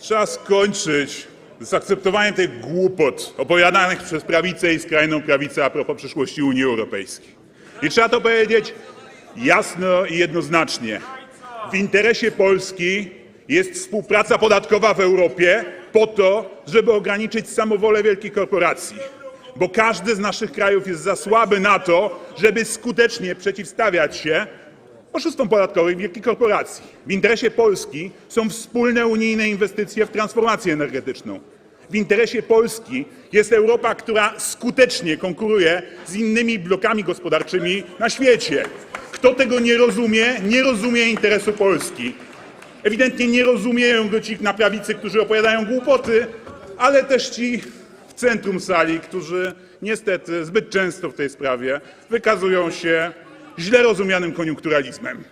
Trzeba skończyć z akceptowaniem tych głupot opowiadanych przez prawicę i skrajną prawicę a propos przyszłości Unii Europejskiej. I trzeba to powiedzieć jasno i jednoznacznie. W interesie Polski jest współpraca podatkowa w Europie po to, żeby ograniczyć samowolę wielkich korporacji. Bo każdy z naszych krajów jest za słaby na to, żeby skutecznie przeciwstawiać się oszustwom podatkowych wielkich korporacji. W interesie Polski są wspólne unijne inwestycje w transformację energetyczną. W interesie Polski jest Europa, która skutecznie konkuruje z innymi blokami gospodarczymi na świecie. Kto tego nie rozumie, nie rozumie interesu Polski. Ewidentnie nie rozumieją go ci na prawicy, którzy opowiadają głupoty, ale też ci w centrum sali, którzy niestety zbyt często w tej sprawie wykazują się źle rozumianym koniunkturalizmem.